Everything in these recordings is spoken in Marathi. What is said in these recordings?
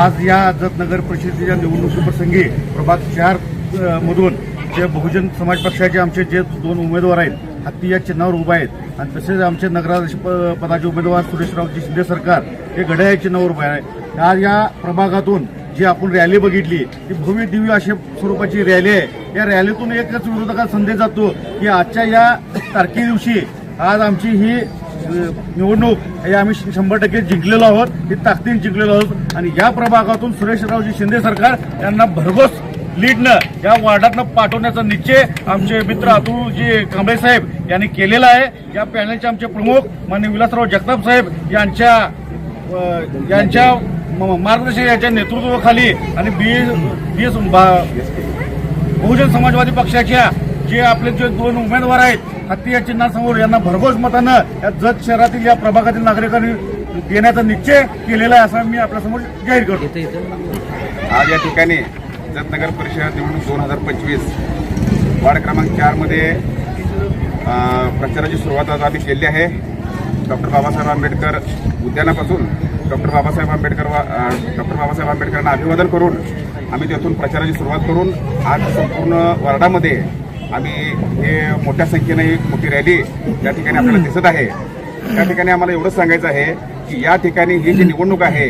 आज या जत नगर परिषदेच्या निवडणुकीप्रसंगी प्रभात चार मधून जे बहुजन समाज पक्षाचे आमचे जे दोन उमेदवार आहेत हत्ती या चिन्हावर उभा आहेत आणि तसेच आमचे नगराध्यक्ष प- पदाचे उमेदवार सुरेशरावजी शिंदे सरकार हे घड्या या चिन्हावर उभे आहे. आज या प्रभागातून जी आपण रॅली बघितली ती भव्य दिव्य अशा स्वरूपाची रॅली आहे. या रॅलीतून एकच विरोधकाला संदेश जातो की आजच्या या तारखे दिवशी आज आमची ही निवडणूक हे आम्ही शंभर टक्के जिंकलेलो आहोत ही ताकदीने जिंकलेलो आहोत. आणि या प्रभागातून सुरेशरावजी शिंदे सरकार यांना भरघोस लीडनं या वार्डातनं पाठवण्याचा निश्चय आमचे मित्र अतुलजी कांबळे साहेब यांनी केलेला आहे. या पॅनलचे आमचे प्रमुख मान्य विलासराव जगताप साहेब यांच्या यांच्या म- मार्गदर्शन यांच्या नेतृत्वाखाली आणि बी बी एस बहुजन समाजवादी पक्षाच्या जे आपले जे दोन उमेदवार आहेत हत्ती या चिन्हासमोर यांना भरघोस मतानं या जत शहरातील या प्रभागातील नागरिकांनी देण्याचा निश्चय केलेला आहे असं मी आपल्यासमोर जाहीर करतो. आज या ठिकाणी जतनगर परिषद निवडणूक दोन हजार पंचवीस वार्ड क्रमांक चारमध्ये अ, प्रचाराची सुरुवात आज आम्ही केली आहे. डॉक्टर बाबासाहेब आंबेडकर उद्यानापासून डॉक्टर बाबासाहेब आंबेडकर डॉक्टर बाबासाहेब आंबेडकरांना अभिवादन करून आम्ही तेथून प्रचाराची सुरुवात करून आज संपूर्ण वार्डामध्ये आम्ही हे मोठ्या संख्येने एक मोठी रॅली या ठिकाणी आपल्याला दिसत आहे. त्या ठिकाणी आम्हाला एवढंच सांगायचं आहे की या ठिकाणी ही जी निवडणूक आहे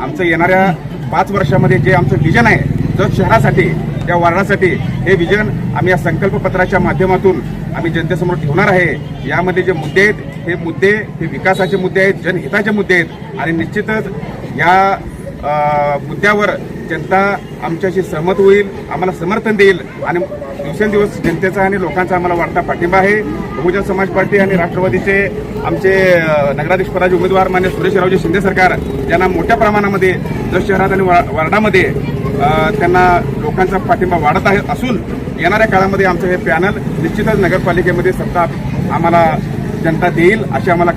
आमचं येणाऱ्या पाच वर्षामध्ये जे आमचं विजन आहे जत शहरासाठी त्या वार्डासाठी हे विजन आम्ही या संकल्पपत्राच्या माध्यमातून आम्ही जनतेसमोर ठेवणार आहे. यामध्ये जे मुद्दे आहेत हे मुद्दे हे विकासाचे मुद्दे आहेत जनहिताचे मुद्दे आहेत. आणि निश्चितच या मुद्द्यावर जनता आमच्याशी सहमत होईल आम्हाला समर्थन देईल आणि दिवसेंदिवस जनतेचा आणि लोकांचा आम्हाला वाढता पाठिंबा आहे. बहुजन समाज पार्टी आणि राष्ट्रवादीचे आमचे अ, नगराध्यक्षपदाचे उमेदवार मान्य सुरेशरावजी शिंदे सरकार यांना मोठ्या प्रमाणामध्ये जत शहरात आणि वार्डामध्ये त्यांना लोकांचा पाठिंबा वाढत आहे असून येणाऱ्या काळामध्ये आमचं हे पॅनल निश्चितच नगरपालिकेमध्ये सत्ता आम्हाला जनता देईल अशी आम्हाला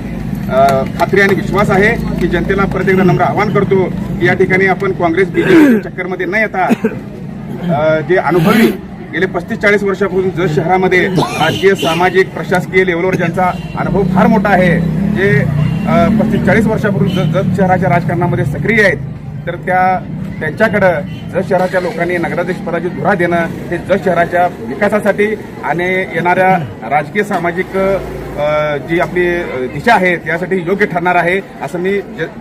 खात्री आणि विश्वास आहे की जनतेला परत एकदा नम्र आवाहन करतो की या ठिकाणी आपण काँग्रेस बीजेपी चक्करमध्ये न येता जे अनुभवी गेले पस्तीस चाळीस वर्षापासून जत शहरामध्ये राजकीय सामाजिक प्रशासकीय लेवलवर ज्यांचा अनुभव फार मोठा आहे जे पस्तीस चाळीस वर्षापूर्वी जत जत शहराच्या राजकारणामध्ये सक्रिय आहेत तर त्या त्यांच्याकडं जत शहराच्या लोकांनी नगराध्यक्षपदाची धुरा देणं हे जत शहराच्या विकासासाठी आणि येणाऱ्या राजकीय सामाजिक जी आपली दिशा आहे त्यासाठी योग्य ठरणार आहे असं मी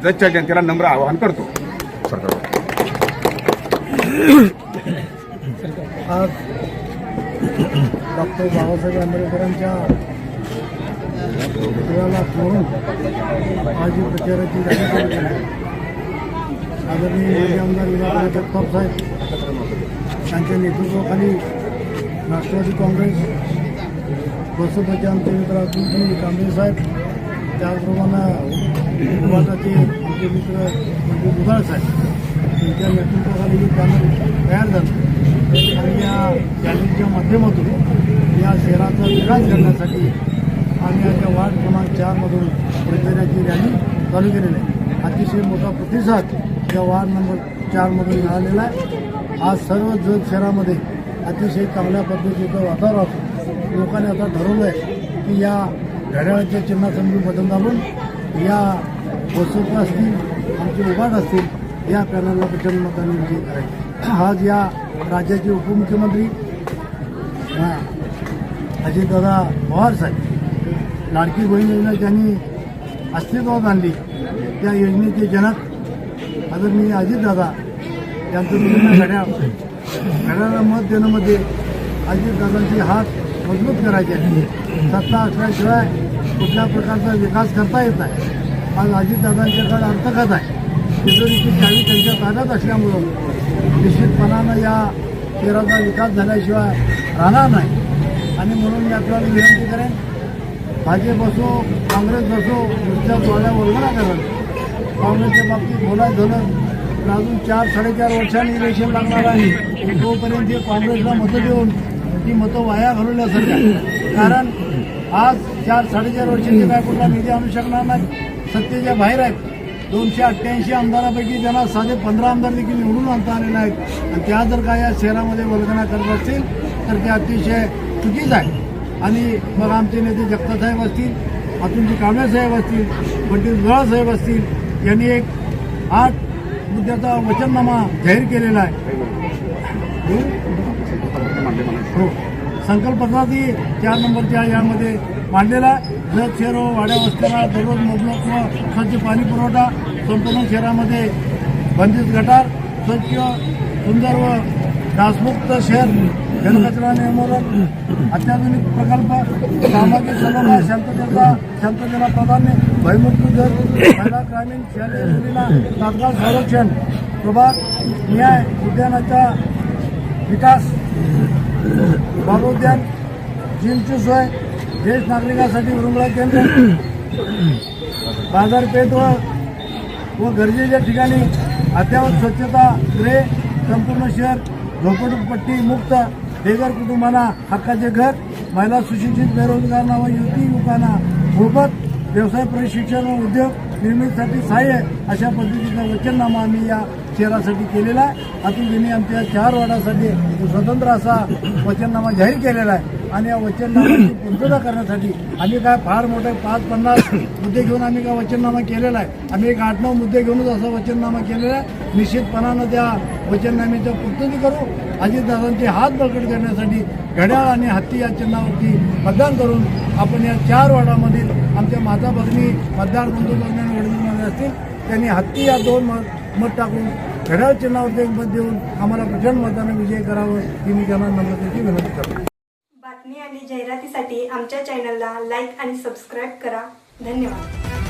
ज- जनतेला नम्र आवाहन करतो. आज डॉक्टर बाबासाहेब आंबेडकरांच्या पुतळ्याला स्मरून आज प्रचाराची आदरणीय आमदार विनायक जगताप साहेब त्यांच्या नेतृत्वाखाली राष्ट्रवादी काँग्रेस बसपाचे आमचे मित्र अतुलजी कांबळे साहेब त्याचप्रमाणे विभागाचे आमचे मित्र म्हणजे दुधाळ साहेब त्यांच्या नेतृत्वाखाली जे पॅनल तयार झालं. आणि या चॅलेंजच्या माध्यमातून या शहराचा विकास करण्यासाठी आम्ही आता वार्ड क्रमांक चारमधून प्रचाराची रॅली चालू केलेली आहे. अतिशय मोठा प्रतिसाद या वार्ड नंबर चारमधून मिळालेला आहे. आज सर्व जग शहरामध्ये अतिशय चांगल्या पद्धतीचं वातावरण असून लोकांनी आता ठरवलं आहे की या घड्याळाच्या चिन्हासंधी बदल घालून या बसोपा असतील आमचे उभाट असतील या पॅनलला प्रचंड मतांनी करायचे. आज या राज्याचे उपमुख्यमंत्री अजितदादा पवार साहेब लाडकी बहीण योजना ज्यांनी अस्तित्वात आणली त्या योजनेचे जनक आदरणीय अजितदादा यांचं घड्याळ घड्याळाला मत देण्यामध्ये अजितदादांचे हात मजबूत करायची. आहे सत्ता असल्याशिवाय कुठल्या प्रकारचा विकास करता येत नाही. आज अजितदादांच्याकडे अर्थकच आहे. तिजोरीची चावी त्यांच्या ताब्यात असल्यामुळं निश्चितपणानं या शहराचा विकास झाल्याशिवाय राहणार नाही. आणि म्हणून मी आपल्याला विनंती करेन भाजप असो काँग्रेस असो नुसत्या जोड्या वळवणा करेल काँग्रेसच्या बाबतीत बोलायचं झालं तर अजून चार साडेचार वर्षांनी इलेक्शन लागणार आहे. तोपर्यंत काँग्रेसला मतं देऊन ती मतं वाया घालवल्यासारख्या कारण आज चार साडेचार वर्षांचे काय कुठला निधी आणू शकणार नाही. सत्तेच्या बाहेर आहेत. दोनशे अठ्ठ्याऐंशी आमदारापैकी त्यांना साधे पंधरा आमदार देखील निवडून आणता आलेले आहेत. आणि त्या जर का या शहरामध्ये वर्गणा करत असतील तर ते अतिशय चुकीचं आहे. आणि मग आमचे नेते जगतासाहेब असतील अतुलजी कांबळे साहेब असतील पंडित गुळा साहेब असतील यांनी एक आठ मुद्द्याचा वचननामा जाहीर केलेला आहे. हो. संकल्पनाची चार नंबरच्या यामध्ये मांडलेला आहे. जत शहर व वाड्या वस्त्याला दररोज मोबलक व स्वच्छ पाणी पुरवठा संपूर्ण शहरामध्ये बंदित गटार स्वच्छ सुंदर व डासमुक्त शहर जनकचरा निर्मूलन अत्याधुनिक प्रकल्प सामाजिक सलोखा शांततेचा शांततेला प्राधान्य भयमुक्त जर महिला ग्रामीण शालेय मुलींना तात्काळ संरक्षण प्रभात न्याय उद्यानाचा विकास बागोद्यान जिमची सोय ज्येष्ठ नागरिकांसाठी रुग्णालय केंद्र बाजारपेठ व व गरजेच्या ठिकाणी अद्यावत स्वच्छता गृहे संपूर्ण शहर झोपडपट्टी मुक्त बेघर कुटुंबांना हक्काचे घर महिला सुशिक्षित बेरोजगारांना व युवती युवकांना मोफत व्यवसाय प्रशिक्षण व उद्योग निर्मितीसाठी सहाय्य अशा पद्धतीचा वचननामा आम्ही या शहरासाठी केलेला आहे. अतुल यांनी आमच्या चार वार्डासाठी स्वतंत्र असा वचननामा जाहीर केलेला आहे. आणि या वचननामाची पूर्तता करण्यासाठी आम्ही काय फार मोठे पाच पन्नास मुद्दे घेऊन आम्ही काय वचननामा केलेला आहे? आम्ही एक आठ नऊ मुद्दे घेऊनच असा वचननामा केलेला आहे. निश्चितपणानं त्या वचननाम्याच्या पूर्तती करू. अजितदादांचे हात बळकट करण्यासाठी घड्याळ आणि हत्ती या चिन्हावरती मतदान करून आपण या चार वार्डामधील आमच्या माता भगिनी मतदार बंधू भगिनी असतील त्यांनी हत्ती या दोन मत टाकून घड्याळ चिन्हावर एक मत देऊन आम्हाला प्रचंड मताने विजय करावं ही मी त्यांना नम्रतेची विनंती करतो. बातमी आणि जाहिरातीसाठी आमच्या चॅनलला लाईक आणि सबस्क्राईब करा. धन्यवाद.